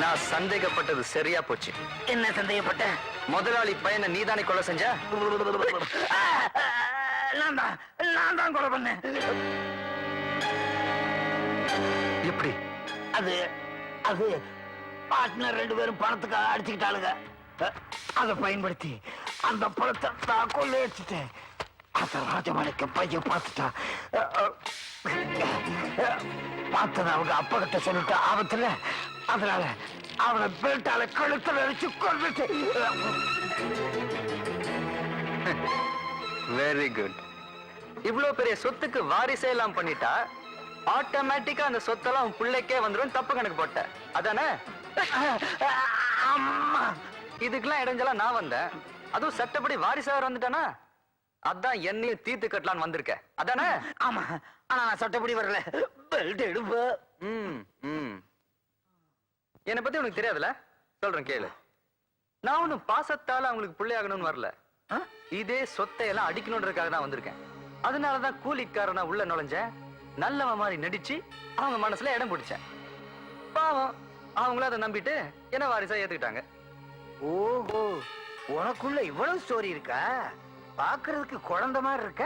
நான் சந்தேகப்பட்டது சரியா போச்சு. என்ன சந்தேகப்பட்ட? முதலாளி பையனை நீதானே கொலை செஞ்ச? நான் தான் நான் தான் கொலை பண்ணேன். எப்படி? அது அது பார்ட்னர் ரெண்டு பேரும் பணத்துக்காக அடிச்சுக்கிட்டாளுங்க. அதை பயன்படுத்தி அந்த பணத்தை நான் கொள்ளை வச்சுட்டேன் அந்த ராஜமாணிக்க பையன் பார்த்துட்டா பார்த்தது அவங்க அப்பா கிட்ட சொல்லிட்டு ஆபத்துல. அதனால அவனை பெல்ட்டால கழுத்துல வச்சு கொண்டுட்டு வெரி குட் இவ்வளவு பெரிய சொத்துக்கு வாரிசே எல்லாம் பண்ணிட்டா ஆட்டோமேட்டிக்கா அந்த சொத்தெல்லாம் உன் பிள்ளைக்கே வந்துடும் தப்பு கணக்கு போட்ட. அதானே? அம்மா. இதுக்கெல்லாம் இடைஞ்சலா நான் வந்தேன். அதுவும் சட்டப்படி வாரிசார் வந்துட்டானா? அதான் என்னையும் தீர்த்து கட்டலான்னு வந்திருக்க. அதானே? ஆமா. ஆனா நான் சட்டப்படி வரல. பெல்ட் எடுப்பு என்னை பத்தி உனக்கு தெரியாதுல சொல்றேன் கேளு. நான் ஒண்ணும் பாசத்தால அவங்களுக்கு பிள்ளையாகணும்னு வரல? இதே சொத்தை எல்லாம் அடிக்கணுன்றதுக்காக தான் வந்திருக்கேன். அதனாலதான் கூலிக்காரனா உள்ள நுழைஞ்சேன். நல்லவன் மாதிரி நடிச்சு அவங்க மனசுல இடம் பிடிச்சேன். பாவம். அவங்களும் அதை நம்பிட்டு என்ன வாரிசா ஏத்துக்கிட்டாங்க. ஓஹோ உனக்குள்ள இவ்வளவு ஸ்டோரி இருக்கா? பாக்குறதுக்கு குழந்தை மாதிரி இருக்க?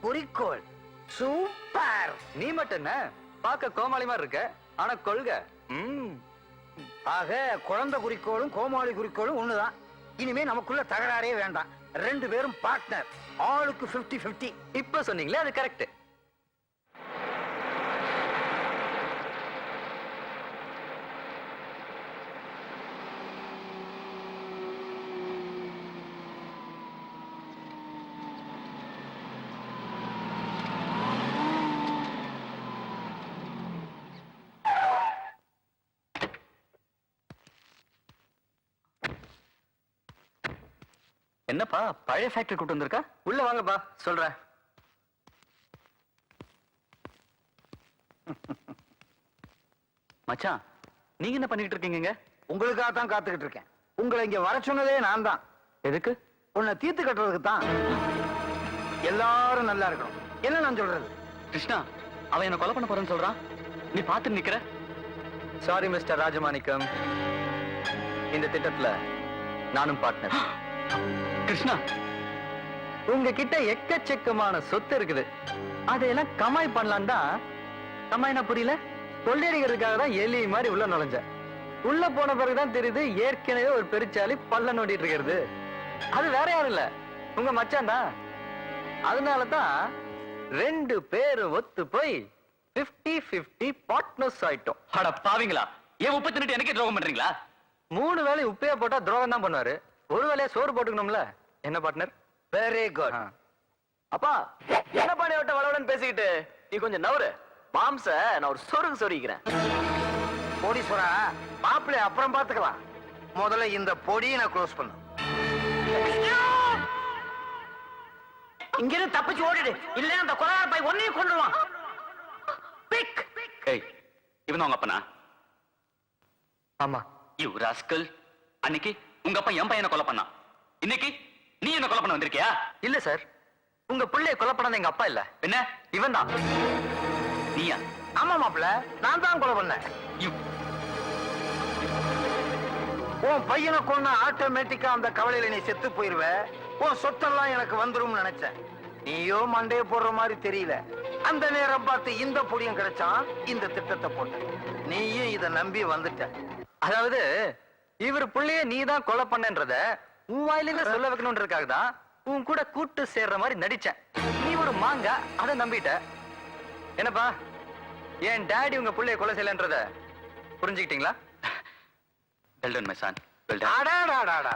குறிக்கோள். சூப்பர் நீ மட்டும் என்ன? பார்க்க கோமாளி மாதிரி இருக்க? ஆனா கொள்கை. ம். ஆக குழந்தை குறிக்கோளும் கோமாளி குறிக்கோளும் ஒண்ணுதான். இனிமே நமக்குள்ள தகராறே வேண்டாம். ரெண்டு பேரும் பார்ட்னர் ஆளுக்கு 50 50 இப்ப சொன்னீங்களே அது கரெக்ட் என்னப்பா பழைய ஃபேக்டரி கூட்டு வந்திருக்கா? உள்ள வாங்கப்பா சொல்றேன். மச்சான் நீங்க என்ன பண்ணிட்டு இருக்கீங்க உங்களுக்காக தான் காத்துக்கிட்டு இருக்கேன். உங்களை இங்க வர சொன்னதே நான் தான். எதுக்கு? உன்னை தீர்த்து கட்டுறதுக்கு தான். எல்லாரும் நல்லா இருக்கணும். என்ன நான் சொல்றது? கிருஷ்ணா அவன் என்ன கொலை பண்ண போறேன்னு சொல்றான். நீ பார்த்து நிக்கிற. Sorry mister Rajamanickam. இந்த திட்டத்துல நானும் பார்ட்னர் கிருஷ்ணா உங்ககிட்ட எக்கச்சக்கமான சொத்து இருக்குது. அதையெல்லாம் கமாய் பண்ணலாம் தான். கமாய்னா புரியல? கொள்ளையடிக்கிறதுக்காக தான் எலி மாதிரி உள்ள நுழைஞ்ச. உள்ள போன பிறகுதான் தெரியுது ஏற்கனவே ஒரு பெருச்சாலி பல்ல நோண்டிட்டு இருக்கிறது. அது வேற யாரும் இல்ல. உங்க மச்சான் தான். அதனால தான் ரெண்டு பேரும் ஒத்து போய் 50 50 பார்ட்னர்ஸ் ஆயிட்டோம். அட பாவிங்களா ஏன் உப்பு தின்னுட்டு எனக்கே துரோகம் பண்றீங்களா? மூணு வேளை உப்பையா போட்டா துரோகம் தான் பண்ணுவாரு. ஒரு வேலையா சோறு போட்டுக்கணும்ல? என்ன பார்ட்னர் வெரி குட் அப்பா என்ன பண்ணி விட்ட வளவலன்னு பேசிக்கிட்டு நீ கொஞ்சம் நவரு மாம்ச நான் ஒரு சொருகு சொருகிறேன் கோடீஸ்வரா மாப்பிள்ளை அப்புறம் பாத்துக்கலாம். முதல்ல இந்த பொடியை நான் க்ளோஸ் பண்ணு இங்க இருந்து தப்பிச்சு ஓடிடு. இல்ல அந்த கொலார பை ஒன்னையும் கொண்டுருவான் பிக் ஏய் இவன் உங்க அப்பனா? ஆமா. யூ ராஸ்கல் அன்னைக்கு உங்க அப்பா என் பையனை கொலை பண்ணான் இன்னைக்கு நீ என்ன கொலை பண்ண வந்திருக்கியா? இல்ல சார். உங்க பிள்ளைய கொலை பண்ணது எங்க அப்பா இல்ல. என்ன? இவன் தான். நீயா? ஆமா மாப்பிள்ள. நான் தான் கொலை பண்ணேன். உன் பையனை கொண்டு ஆட்டோமேட்டிக்கா அந்த கவலையில நீ செத்து போயிருவ. உன் சொத்தெல்லாம் எனக்கு வந்துரும் நினைச்சேன். நீயோ மண்டைய போடுற மாதிரி தெரியல. அந்த நேரம் பார்த்து இந்த பொடியும் கிடைச்சான். இந்த திட்டத்தை போட்ட நீயும் இத நம்பி வந்துட்ட. அதாவது இவர் புள்ளைய நீ தான் கொலை பண்ணன்றத உன் வாயிலிருந்து சொல்ல வைக்கணுன்றதுக்காக தான் உன் கூட கூட்டு சேர்ற மாதிரி நடிச்சேன். நீ ஒரு மாங்கா அதை நம்பிட்ட. என்னப்பா என் டாடி உங்க புள்ளைய கொலை செய்யலன்றத புரிஞ்சுக்கிட்டீங்களா? வெல்டன் மை சன் வெல்டன் அடாடாடாடா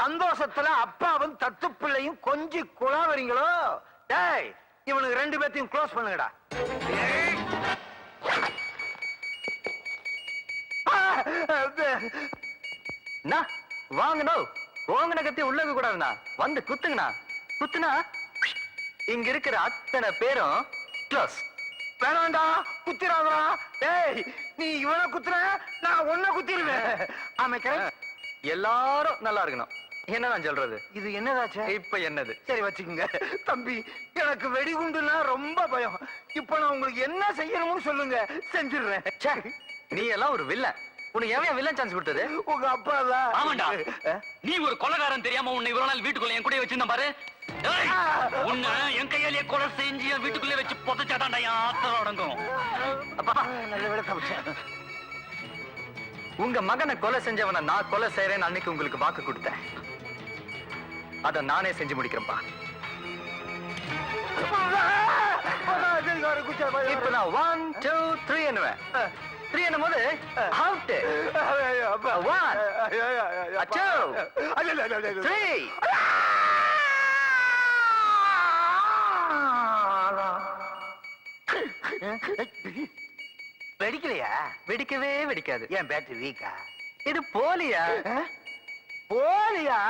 சந்தோஷத்துல அப்பாவும் தத்து பிள்ளையும் கொஞ்சி குழாவறீங்களோ? டேய் இவனுக்கு ரெண்டு பேர்த்தையும் க்ளோஸ் பண்ணுங்கடா. வாங்கண்ணோ ஓங்கன கத்தி உள்ள வைக்க கூடாதுண்ணா. வந்து குத்துங்கண்ணா. குத்துனா இங்க இருக்கிற அத்தனை பேரும் க்ளோஸ். வேணாண்டா குத்திராதா டேய் நீ இவனை குத்துற நான் உன்னை குத்திடுவேன் அமைக்கிறேன் எல்லாரும் நல்லா இருக்கணும். என்ன நான் சொல்றது? இது என்னதாச்சே? இப்ப என்னது? சரி வச்சுக்கோங்க. தம்பி எனக்கு வெடிகுண்டுனா ரொம்ப பயம். இப்ப நான் உங்களுக்கு என்ன செய்யணும்னு சொல்லுங்க. செஞ்சிடுறேன். நீ எல்லாம் ஒரு வில்லன். உனக்கு எவன் வில்லன் சான்ஸ் கொடுத்தது உங்க அப்பா தான் ஆமாண்டா. நீ ஒரு கொலைகாரன் தெரியாம உன்னை இவ்வளவு நாள் வீட்டுக்குள்ள என் கூட வச்சிருந்தா பாரு உன்னை என் கையாலேயே கொலை செஞ்சு என் வீட்டுக்குள்ளே வச்சு புதைச்சாதான்டா என் ஆத்திரம் அடங்கும் அப்பா நல்ல விட தப்பிச்சேன் உங்க மகனை கொலை செஞ்சவனை நான் கொலை செய்யறேன்னு அன்னைக்கு உங்களுக்கு வாக்கு கொடுத்தேன் அத நானே செஞ்சு முடிக்கிறேன்பா இப்ப நான் ஒன் டூ த்ரீ என்னுவேன் த்ரீ என்னும் போது அவுட் One. Two. த்ரீ வெடிக்கலையா? வெடிக்கவே வெடிக்காது. ஏன் பேட்டரி வீக்கா இது போலியா? போலியா?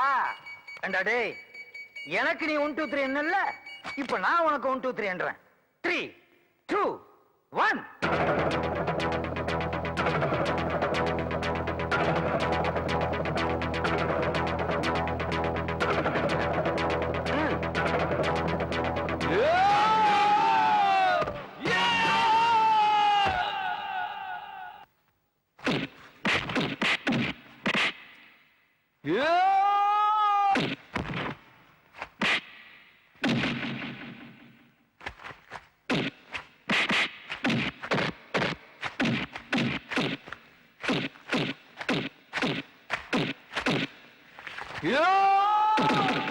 ஏண்டா டேய் எனக்கு நீ ஒன் டூ த்ரீ என்னல்ல? இப்ப நான் உனக்கு ஒன் டூ த்ரீ என்றேன். Three two one Yeah!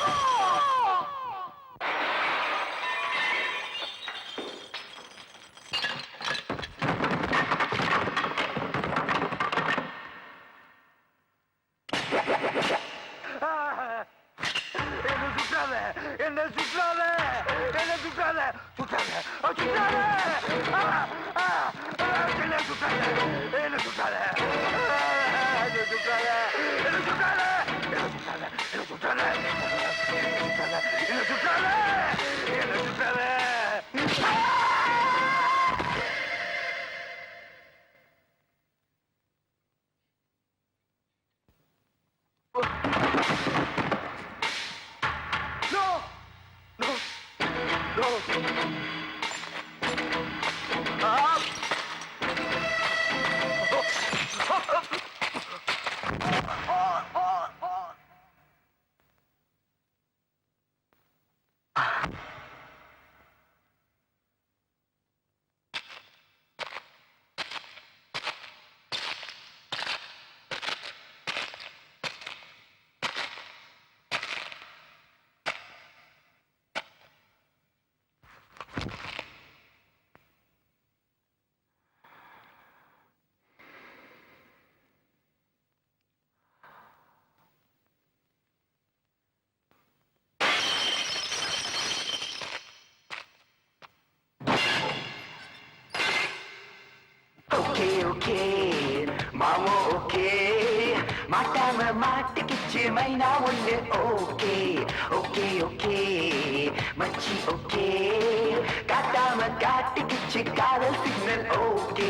Oh! ধরো ஓகே ஓகே. மாமோ ஓகே. மாட்டாம மாட்டிக்கிச்சு மைனா ஒண்ணு ஓகே. Okay okay. மச்சி ஓகே. காட்டாம காட்டிக்கிச்சு காதல் சிக்னல் ஓகே.